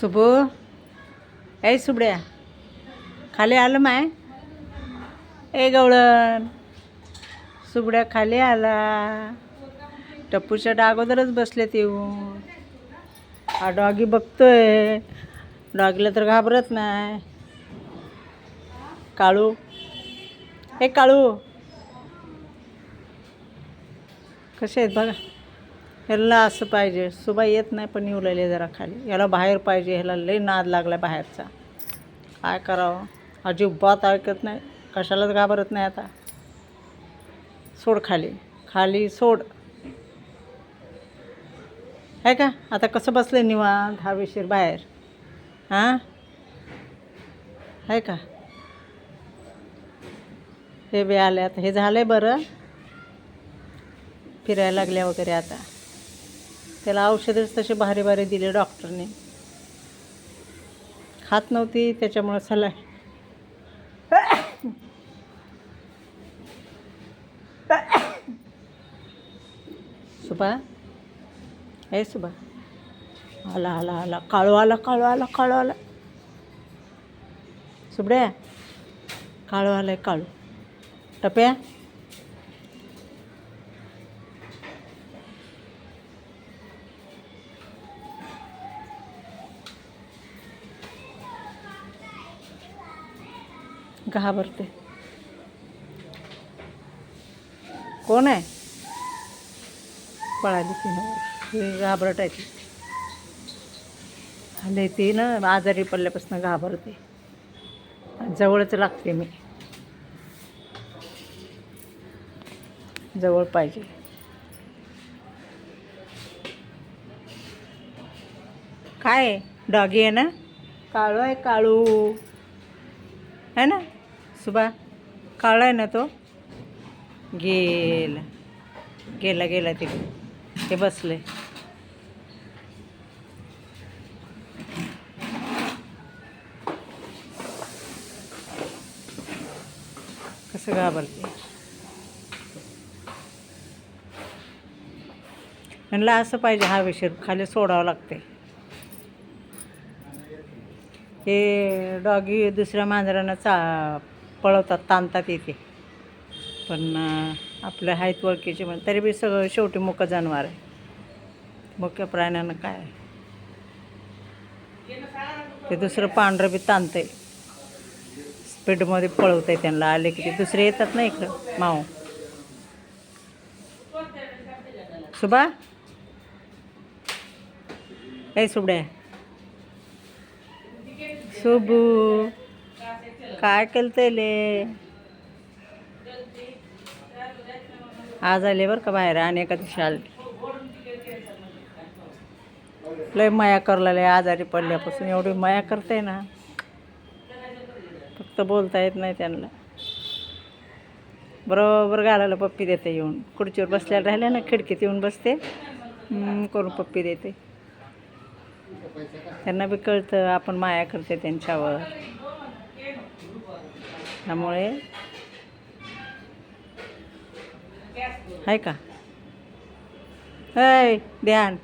सुबू. ऐ सुबड्या. खाली आलं माय? ए गवळण. सुबड्या खाली आला. टप्पूच्या डागोदरच बसलेत येऊन हा डॉगी बघतोय. डॉगीला तर घाबरत नाही. काळू. हे काळू. कसे आहेत बघा. ह्याला असं पाहिजे. सुबा येत नाही पण येऊ लागले जरा खाली. याला बाहेर पाहिजे ह्याला लई नाद लागला बाहेरचा. काय करावं? अजिबात ऐकत नाही. कशालाच घाबरत नाही आता. सोड खाली. खाली सोड. आहे का? आता कसं बसलं निवांत? हवेशीर बाहेर. हां? आहे का? हे बी आले आता. हे झालं आहे बरं. फिरायला लागल्या वगैरे आता. त्याला औषधच तसे भारी भारी दिले डॉक्टरने. खात नव्हती त्याच्यामुळं सला सुबा ए सुबा आला आला आला. काळू आला काळू आला काळू आला. सुबड्या काळू आलाय काळू. टप्या? घाबरते. कोण आहे? पळाली ती ही घाबरट आहे ती. आले ती ना आजारी पडल्यापासून घाबरते. जवळच लागते मी. जवळ पाहिजे. काय आहे? डॉगी आहे ना? काळू आहे काळू. है ना? सुबा काळा आहे ना तो? गेला. गेला गेला तिकडे. ते बसले. कसं घाबरते म्हणलं असं पाहिजे हा विषय खाली सोडावं लागते. हे डॉगी दुसऱ्या मांजरांना चा पळवतात ताणतात इथे पण आपलं आपल्या आहेत ओळखीचे पण तरी बी सगळं शेवटी मुकं जनावर आहे. मुख्य प्राण्यांना काय? ते दुसरं पांढरं बी ताणतंय. स्पीडमध्ये पळवतंय त्यांना आले की ते दुसरे येतात ना इकडं माऊ सुबा ए सुबड्या सुबू काय केलं ले? आज आले बरं का बाहेर आणि एका दिवशी आले. लय माया करलेले आजारी पडल्यापासून. एवढी माया करते ना फक्त बोलता येत नाही त्यांना. बरोबर घालायला पप्पी देते येऊन. खुर्चीवर बसल्याला राहिल्या ना खिडकीत येऊन बसते. करून पप्पी देते. त्यांना बी कळतं आपण माया करते त्यांच्यावर. त्यामुळे आहे का? हय ध्यान.